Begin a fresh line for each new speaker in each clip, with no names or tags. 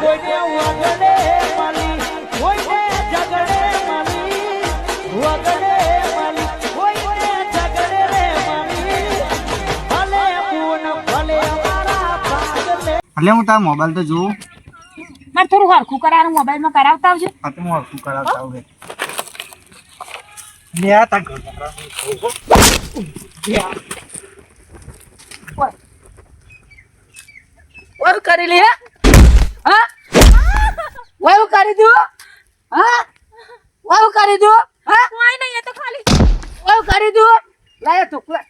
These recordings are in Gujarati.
કોઈને વગડે માલી કોઈને ઝગડે માલી વગડે માલી કોઈને ઝગડે રે માલી. ભલે પૂન ભલે અમારા ભાગલે.
એટલે હું તારા મોબાઈલ તો જોઉં.
મારે થોડું હરખું કરાવવાનું મોબાઈલમાં કરાવતા આવજો.
આ તો હું હરખું કરાવતા આવું રે. લે આ તારા
ઓરું કરી લે. હા? ઓરું કરી દો. હા? ઓરું કરી દો. હા?
કોઈ નહીં એ તો ખાલી
ઓરું કરી દો. લાય તો
ખાલી.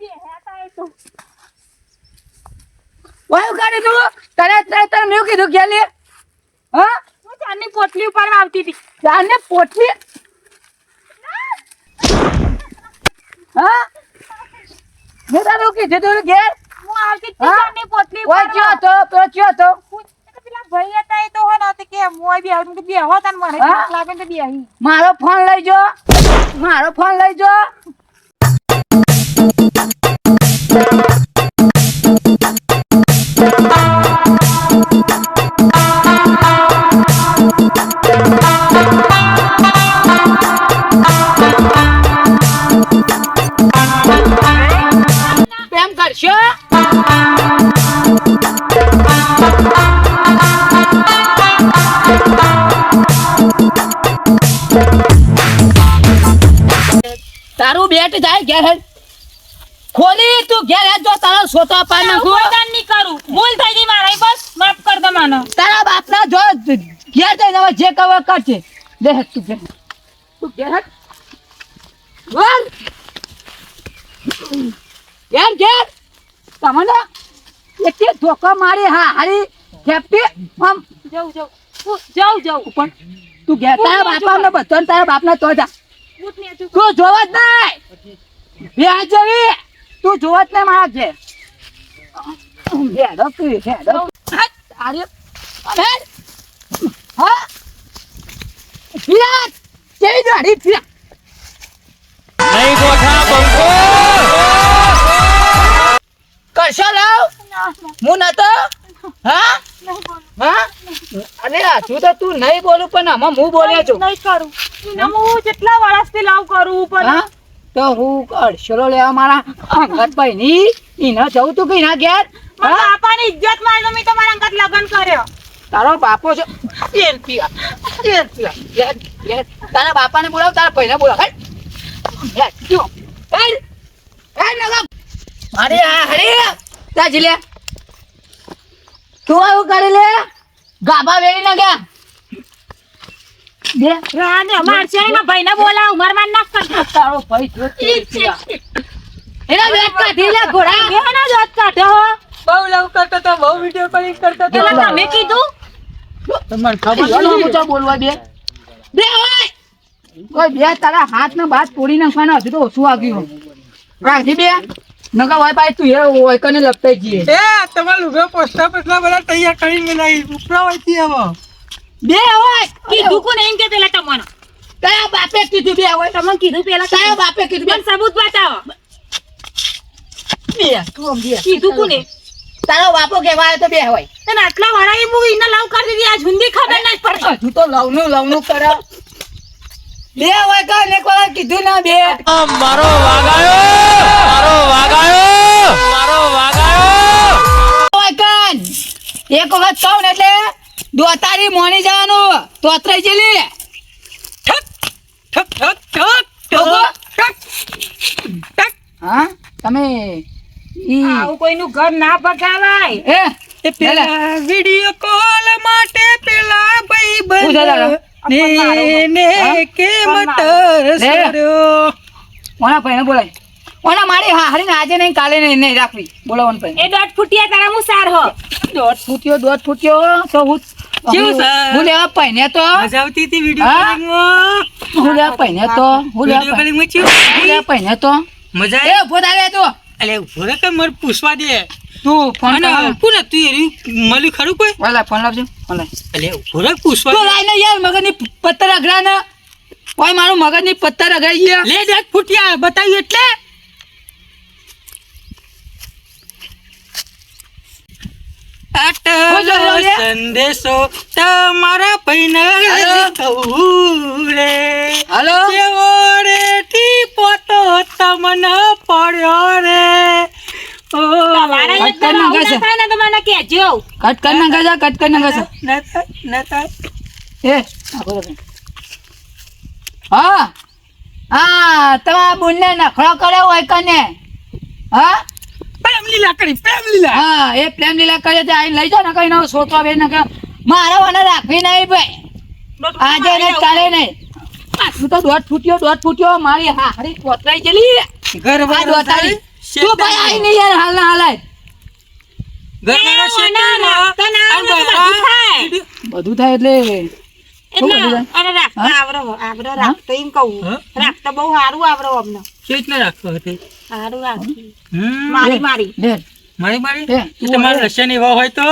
બે હેતા એ તો.
કરી દો. તને તને તને મેં કીધું કે લે. હા?
હું ચાંદની પોટલી ઉપર આવતી હતી.
જાને પોટલી? હા? મેં તારું કીધું તું ઘેર.
હું આવતી? ચાંદની પોટલી
ઓય ચિયો તો પેલો ચિયો તો
પેલા ભાઈ હતા એ તો હો નહોતી કે હું બે આવું બે હો તને મને લાગે તો બેહી.
મારો ફોન લઈ જો મારો ફોન લઈ જો ઘેર હેડ. ખોલી તું ઘેર હેડ જો તારા સોતા પાન નાખું
દાન નહીં કરું. ભૂલ થઈ ગઈ મારા બસ માફ કર દે મને.
તારા બાપના જો ઘેર જઈને હવે જે કહેવાય કરજે. દે હેડ તું ઘેર. તું ઘેર હેડ. બોલ. ઘેર ઘેર? તમને એટલે ધોકો મારી હા હારી ખેપી આમ.
જવું જાઉ. હું જાઉં જાઉં.
પણ તું ઘેર. તારા બાપા બધો તારા બાપના તો જા. તું જોવા જ નહીં. બે તું જોવ જ નહીં મારા છે હેડો તું હેડો હા, તારી. હા? વિરાટ કેવી ગાડી ફિરા
નહીં ગોઠા બંકો
કરશો લાવ? હું નતો? હા? હા? અરે હજુ તો તું નહીં બોલું પણ આમાં હું બોલ્યા છું.
નહીં કરું. હું જેટલા વર્ષથી લવ કરું પણ
હા? તો હું અડશરો લેવા મારા અંગત ભાઈ ની એને જવું તું કઈ ના ઘેર?
મારા
હા?
બાપાની ઇજ્જત મારી મેં તમારા અંગત લગ્ન કર્યો.
તારો બાપો છે. તારા બાપાને બોલાવ તારા ભાઈને બોલાવ. અરે આ હરે તાજી લે. તું આવું કરી લે. ગાભા વેરી ના ગયા બે.
રાને મારશે નહીં મારા ભાઈને બોલાવ મારવા ના કરતા
તારો ભાઈ જો એના વેટ કાઢી લે ઘોડા
એનો દોત કાઢ્યો
બહુ લવ કરતો તો બહુ વિડિયો કોલિંગ કરતો
પેલા તમે કીધું?
તમને ખબર છે ઊંચા બોલવા બે બે ઓય! કોઈ બે તારા હાથ ને બાદ પોડી નાખવાના. હજુ તો ઓછું આવ્યું રાખી બે. નકા હોય પાય તું એ હોય કને લપટાઈ જઈએ
એ તમાર લુગડા પોસ્ટા પોસ્ટર બધા તૈયાર કરીને લઈ ઉપરા હોયથી હવે.
બે હોય.
કીધું કોને? એમ કે પેલા તમને.
કયા બાપે કીધું બે હોય?
તમને કીધું પેલા
કયા બાપે કીધું
બેન સબૂત બતાવો.
બે તું બે.
કીધું કોને?
તારો બાપો કહેવાય તો બે હોય.
તને આટલા વાળા એ હું એને લવ કરી દીધી. આજ હુંદી ખબર ના પડતી
તું તો લવનું લવનું કરે. બે હોય તો એક વાર કીધું ના બે.
મારો વાગાયો મારો વાગાયો મારો વાગાયો
એક વખત કહું ને એટલે દોતારી મોણી જવાનું. તોતરાઈ જેલી
ઠક ઠક ઠક
ઠક
ઠક. ઠક
હા? તમે ઈ
આવું કોઈનું ઘર ના પકાવાય
એ
એ પેલા વિડિયો કોલ માટે પેલા ભાઈ ભાઈ ને
ને?
કેમ
ફોન મારો.
તરસ્યો
ભાઈને બોલાય. ઓના મારી હારી ને આજે નહીં કાલે નહીં નહીં રાખવી. બોલાવવાનું ભાઈ.
એ દોઢ ફૂટિયા તારા હું સાર હો?
દોઢ ફૂટ્યો દોઢ ફૂટ્યો તો હું
કેવું છે?
હું લેવા પહેને તો?
મજા આવતી હતી વિડિયો
હા?
કોલિંગમાં
હું લેવા પહેને તો? હું લેવા હું પહેને તો?
મજા
એ ઊભો થાય તું.
અલે ઊભો રે કે મારે પૂછવા દે?
તું ફોન કર.
કોણ હતું એર્યું મળ્યું ખરું કોઈ?
ઓલા ફોન લાવજો ફોન લાવ.
અલે ઊભો રે પૂછવા
તો. લાઈને યાર મગની પત્તર અઘરા ને ઓય મારું મગજની પત્તર અઘરાઈ ગયા.
લે દેખ ફૂટ્યા બતાવ્યું એટલે આટ
બોલો. કહું લે?
સંદેશો તમારા. કહું રે
હાલો.
રે ટીપો તો તમને પડ્યો રે.
કટ કરી
ને કહેજો.
કટ કરી
ના થાય.
એ. હા. હા તમારા બોનને નખરો કર્યો હોય કને? હા?
પ્રેમ લીલા કરી પ્રેમ લીલા
હા એ પ્રેમ લીલા કરે છે આઈ લઈ જાવ ને કઈ નો સોતો બે ને કે મારા વાને રાખવી નહીં ભાઈ. આજે નહીં કાલે નહીં. આટલું તો દોઢ ફૂટ્યો દોઢ ફૂટ્યો મારી હારી કોતરાઈ ગયેલી
ઘર
આ દોતારી તો ભાઈ આઈ નહીં યાર હાલ ના હાલાય.
તો બધું થાય.
એટલે
એટલે
બધું
રાખતા એમ કહું? રાખતા બહુ સારું આવડો અમને.
રીતના રાખવો હતી?
સારું રાખી. મારી મારી.
મારી મારી? તમારે રશિયાની વાવ હોય તો?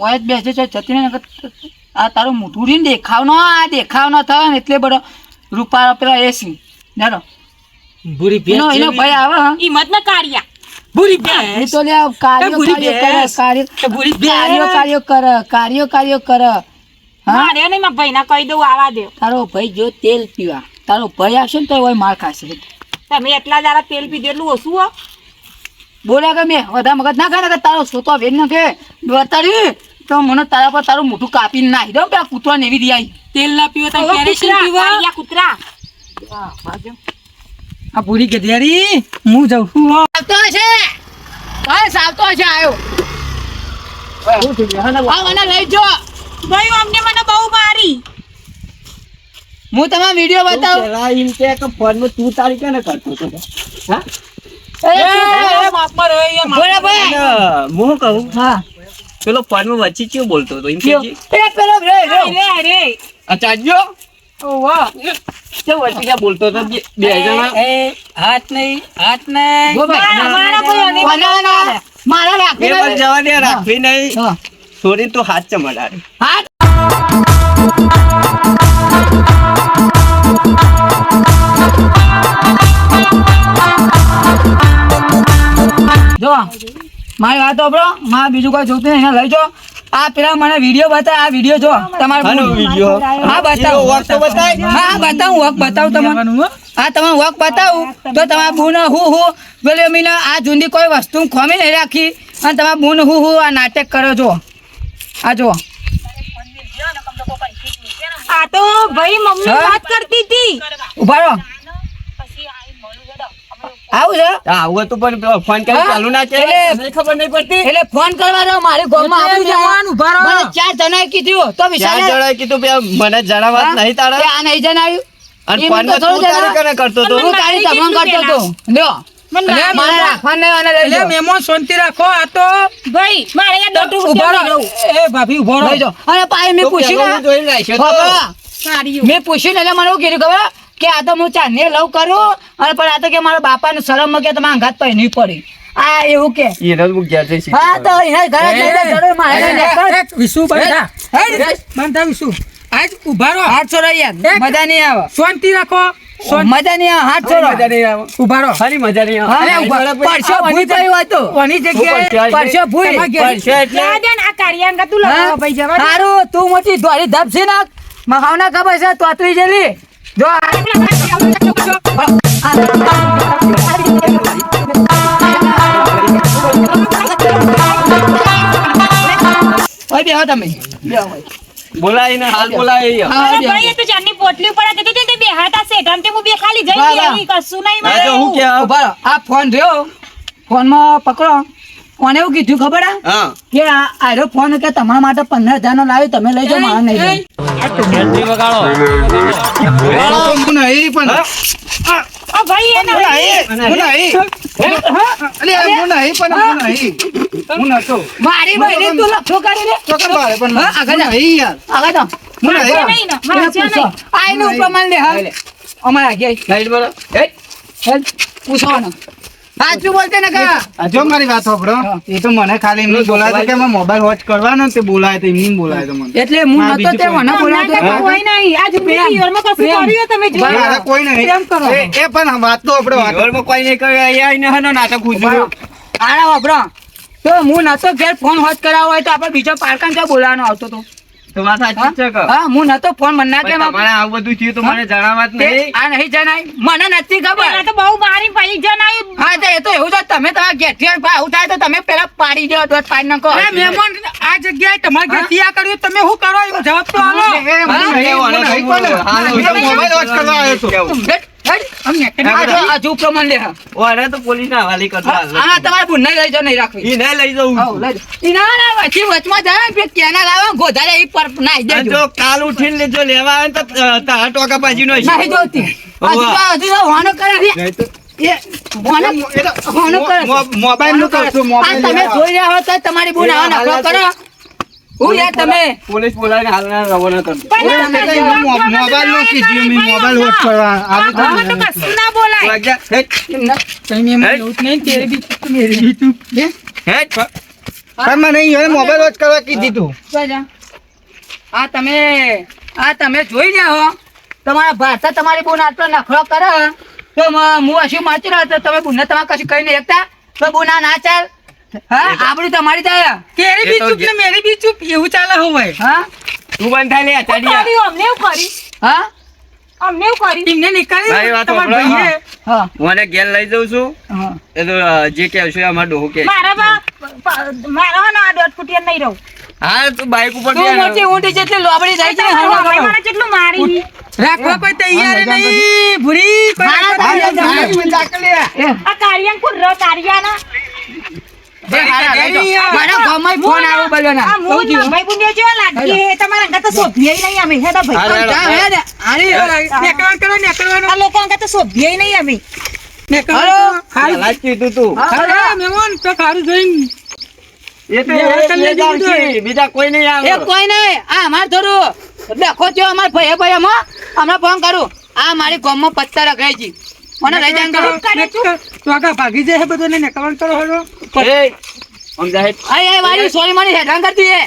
હોય જ બેસે છે જતી આ તારું મોઢું રીને દેખાવ નો આ દેખાવ નો થયો ને એટલે બધો રૂપાળો પેલા એસી જાડો
ભૂરી
એનો એનો ભાઈ આવે હા.
હિંમત ના કાઢ્યા.
ભૂરી
એ તો લે કાર્યો કાર્યો કરે કાર્યો
એ ભૂરી
કાર્યો કાર્યો કરે કાર્યો કાર્યો કરે. હા?
મારે નહીં ભાઈ ભાઈને કહી દઉં આવા દે.
તારો ભાઈ જો તેલ પીવા. તારો ભાઈ આવશે ને તો ઓય માર ખાશે.
તમે એટલા દાડા તેલ પી એટલું ઓછું હો.
બોલે કે મેં બધા મગજ ના ખાય ને કે તારો સોતો બેન ને કે દોતારી તો મને તારા પર તારું મોઢું કાપીને નાખી દઉં પેલા કૂતરા ને એવી દી
તેલ ના પીવો તમે
હવે
પીવો?
કૂતરા, કૂતરા
આ પૂરી ગધેડી હું જાઉં છું હો.
આવતો હશે. બસ આવતો હશે આવ્યો આ મને લઈ જો.
ભાઈ અમને મને બહુ મારી.
હું તમારો વીડિયો બતાવું.
પેલા એમ કે કે ફોનમાં તું તારી કેને કરતો તો હા?
એ,
માફ એ, એ
માફ હું કહું?
હા.
પેલો ફોનમાં વચ્ચે ચિયો બોલતો હતો? એમ કે
એ પેલો રે રે.
રે
વચ્ચે બોલતો હતો? બે બે જણા?
એ, હાથ નહીં હાથ નહીં.
મારા- મારા કોઈ?
મારા રાખી
પણ જવા દે. રાખવી નહીં.
હા.
તો તું હાથ ચમડાડે
હાથ. મારી વાત સાંભળો. માં બીજું કોઈ જોતું નહીં. લઈ જો. આ પેલા મને વીડિયો બતાવે આ વીડિયો જો. તમારો
વીડિયો.
હા બતાવો.
વર્ક તો બતાય.
હા બતાવું. વર્ક બતાવું તમને.
હા.
તમારું વર્ક બતાવું. તો તમારા બુન હું હું. પેલી મીને આ જુંદી કોઈ વસ્તુ ખોમી નહીં રાખી. અને તમારા બુન હું હું આ નાટક કરો છો આ જો.
આ તો ભાઈ મમ્મી વાત કરતી હતી.
ઊભા રહો. આવું છે?
આવું હતું પણ ફોન કરી ચાલુ ના કે
એટલે-
ખબર નહીં પડતી?
એટલે ફોન કરવાનો મારે ગામમાં આવું
જવાનું ભરો
મને ચાર જણાએ કીધું તો વિશાલ
જણાય કીધું બે મને જણાવવા? નહીં તારા.
કે આ નહીં જણાવ્યું
અને
ફોન તો
તારી
જણાવ.
કરતો તો
હું તારી તમામ કરતો
તો
લ્યો મેં પૂછ્યું એટલે મને એવું કીધું ખબર કે આ તો હું ચાંદને લવ કરું અને પણ આ તો કે મારા બાપાને શરમ કે તમે ઘાત પೈ નહીં પડી. આ એવું કે.
એને હું ઘેર જઈ
હા તો એના ઘરે જઈને જરૂર મારે
વિશુ બંધા. એ, બંધા વિશુ. આજ ઊભા રહો.
હાથ છોડો યાર મજા નહીં આવે.
શાંતિ રાખો.
મજા નહીં આવે હાથ છોડો
મજા નહીં આવે.
ઊભા રહો.
ખાલી મજા નહીં આવે.
ઉભા- પરસો ભૂઈ થયું હોય તો
કોની જગ્યાએ
પરસો ભૂઈ.
પરસો એટલે?
આ દે આ કાળિયા તું
હા?
ભાઈ જવા દે.
તું મોટી દોરી ધપસી નાખ. મહાવના ખબર છે તોતરી જેલી. જો આ- ઓય બેહો તમે. બેહો ઓય.
બોલાવીને હાલ બોલાવી
હા,
ભાઈ એ તો પોટલી ઉપર તે- તે હું બે ખાલી જઈ
વાહ.
કશું નહીં
હા, હું કે
આ ફોન રહ્યો. ફોનમાં પકડો. કોને એવું કીધું ખબર આ?
હા.
કે આરો ફોન કે તમારા માટે પંદર હજાર નો લાવ્યો તમે લઈ જાઓ મારે નહીં લઈ
બેટરી વગાડો
હું નહીં પણ.
ભાઈ એને
હું નહીં અરે હું નહીં પણ હું નહીં હું નતો
મારી બહેની તું લખો કરી લે.
પણ
આગળ જા.
હું નહીં યાર.
આગળ જાઓ.
હું
છે
નહીં
નહીં. ને
પ્રમાણ લે હા. અમારે હેલ, પૂછવાનું સાચું બોલતે ને કા
જો મારી વાત સાંભળો. એ તો મને ખાલી એમને બોલાય કે મેં મોબાઈલ વોચ કરવાનો ને તે બોલાય તો એમને બોલાય તો મને.
એટલે હું નતો તે મને બોલાવતો
ના, કોઈ નહીં. આજ
પ્રેમ.
પિયરમાં કશું. કર્યું તમે જો?
મારા કોઈ નહીં.
પ્રેમ કરો.
એ પણ વાત તો આપણે વાત
ઘરમાં કોઈ નહીં કરે અહીંયા આવીને હનો નાટક ઉજવ્યું
આરા વાપરો તો હું નતો ઘેર ફોન હોત કરાવો હોય તો આપણે બીજો પારકાન ક્યાં બોલાવાનો આવતો તો?
તો વાત સાચી છે કે?
હા હું નતો ફોન મને ના
પણ તમારે આવું બધું થયું તો મને જણાવવા જ નહીં.
આ નહીં જણાય. મને નથી ખબર.
તો બહુ મારી પછી જણાવ્યું
હા તો એ તો એવું છે તમે તમારા આવું થાય તો તમે પેલા પાડી દો તો પાડી નાખો
મહેમાન આ જગ્યાએ તમારે ઘરથી આ કર્યું તમે શું કરો? એવો જવાબ તો આલો.
મોબાઈલ વોચ કરવા આવ્યો.
હેડ, હેડ, અમને આ જો આ જો પ્રમાણ લે
ઓરે તો પોલીસના હવાલે કરતા
હા તમારે ભૂલ નહીં લઈ જાઓ નહીં રાખવી.
ઈ નહીં લઈ જવું
આવો, લઈ જાઓ. ઈ ના ના વચ્ચે વચમાં જાય ને, કેના લાવો ગોધારે ઈ પર નાહી દેજો.
જો કાલ ઉઠીને લેજો લેવા આવે તો તારા ટોકા.
નાહી કરે છે.
કરશું, મોબાઈલ
તમે જોઈ રહ્યા હો તો તમારી બોન આવા કરો. યાર તમે
પોલીસ બોલાવીને હાલના રવાના કરજો.
પણ
મેં કહ્યું,
આ
મો- મોબાઈલનું કીધું, મેં મોબાઈલ વોચ કરવા તો ને.
કશું ના બોલાય.
વાગ્યા. હેટ,
કઈ મહેમાન એવું જ નહીં તેરે બી તું મેરે બી તું
હેટ. પણ મને ઈ મોબાઈલ વોચ કરવા કીધી તું.
આ તમે આ તમે જોઈ જાઓ હો. તમારા ભાષા તમારી બોન આટલો નખરો કરે તો હું હશું માચી રહ્યો તો તમે બોનને તમારે કશું કહી એકતા. તો બોના ના ચાલ. હા આબરૂ તમારી થાય.
કેરી
બી ચૂપ ને મેરી બી ચૂપ એવું ચાલે હોય
હા?
તું બંધ થાય લે ચાડિયા.
કર્યું? અમને એવું કરી
હા?
અમને એવું કરી
તમને નીકળી
ભાઈ વાત
તમારા
હા.
હું. ઘેર લઈ જઉં છું.
હા.
એ તો જે કહેશો એ અમાર ડોહો કે
મારા બા- મારા ના દોટ દોઢ નહીં રહું.
હા તું બાઈક ઉપર
તું મોટી ઊંટી જેટલી લોબડી જાય છે કરો.
મને કેટલું મારી
રાખવા કોઈ તૈયાર નહીં. ભૂરી કોઈ
મારા
આ કારિયાન કોણ ર કારિયાના
બીજા કોઈ નહીં
કોઈ નહીં. આ અમાર થોડું દેખો છો અમારે ભાઈ ભાઈ માં હમણાં ફોન કરું. આ મારી ગામમાં પત્તા રખાય છે. મને લઈ જાય કરો?
તો આગા ભાગી જાય બધું ને નેકળવાનું કરો હળો.
એ, સમજાય
આય આય વારી સોરી મારી હેરાન કરતી હે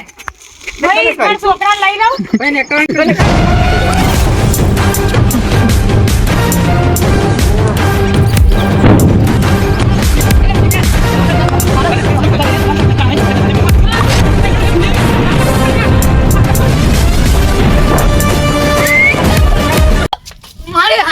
ભાઈ મારા છોકરા લઈ લઉં.
ભાઈ નેકળવાનું કરો.
મારી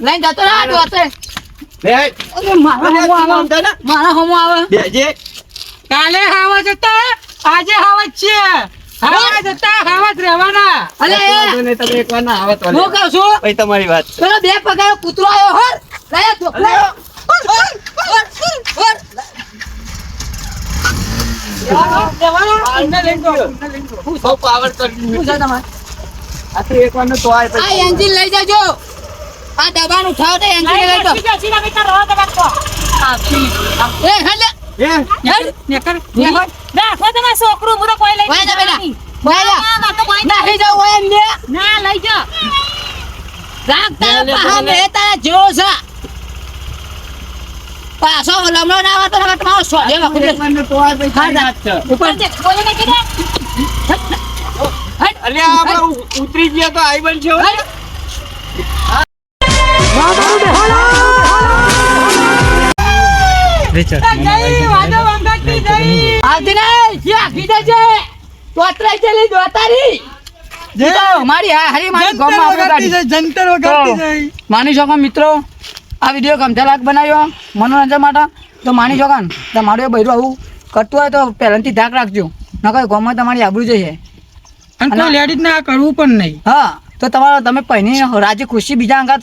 લઈને જતો. મારા હમો આવે.
કાલે હાવા જતા આજે હાવા છે હાવા જતા જ રહેવાના.
તમે એક વાર ના આવો તો લે.
હું કહું છું?
પછી તમારી વાત છે.
પેલો બે પગાર કૂતરો આવ્યો હોર લઈ આવ. હોર, હોર, હોર,
આ ડબાનું વારનો તો.
એન્જિન લઈ જજો.
તમે છોકરું હું તો કોઈ લઈ. નહીં. ના, લઈ જા.
પાછો લમણો ના આવે તો તમારો સોજે
ઉતરી ગયા તો આઈ
દે છે.
જાય
માની શકો મિત્રો આ વીડિયો ગમતા લાગ બનાવ્યો મનોરંજન માટે. તો માની શકો ને તમારું એ બૈરું આવું કરતું હોય તો પહેલાંથી ધાક રાખજો. નકર ગામમાં તમારી આબરૂ જશે
અને લેડીઝ ને કરવું પણ નહીં.
હા. તો તમારો તમે પહેની રાજી ખુશી બીજા અંગાત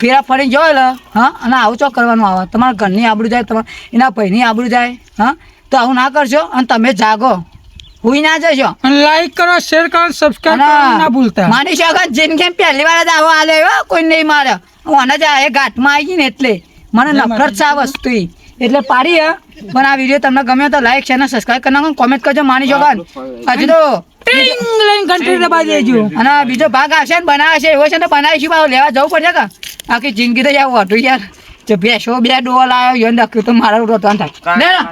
ફેરા ફરી જો એટલે હા? અને આવું ચોક કરવાનું આવે. તમારા ઘરની આબડું જાય તમારા એના પહેની આબડું જાય. હા? તો આવું ના કરશો અને તમે જાગો. હુઈ ના જશો
અને લાઈક કરો શેર કરો સબસ્ક્રાઇબ કરો ના ભૂલતા.
માની શકો જિંદગી પહેલી વાર જ આવો આલે હો, કોઈ નહીં મારે. હું આના જ આ ઘાટમાં આવી ગઈ ને એટલે. મને નફરત છે આ વસ્તુ એટલે પાડી હે. પણ આ વીડિયો તમને ગમ્યો તો લાઈક શેર ને સબસ્ક્રાઇબ કરી નાખો કોમેન્ટ કરજો માની શકો હજી તો
ટિંગ લઈને ઘંટી દબાઈ દેજો
અને બીજો ભાગ આવશે ને બનાવશે એવો છે ને બનાવીશું પાછો? લેવા જવું પડશે કે? આખી જિંદગી તો યાર વધુ યાર. જો ભેંસો બે ડોલ આવ્યો યો નક્કી તો મારા રોતો થાય.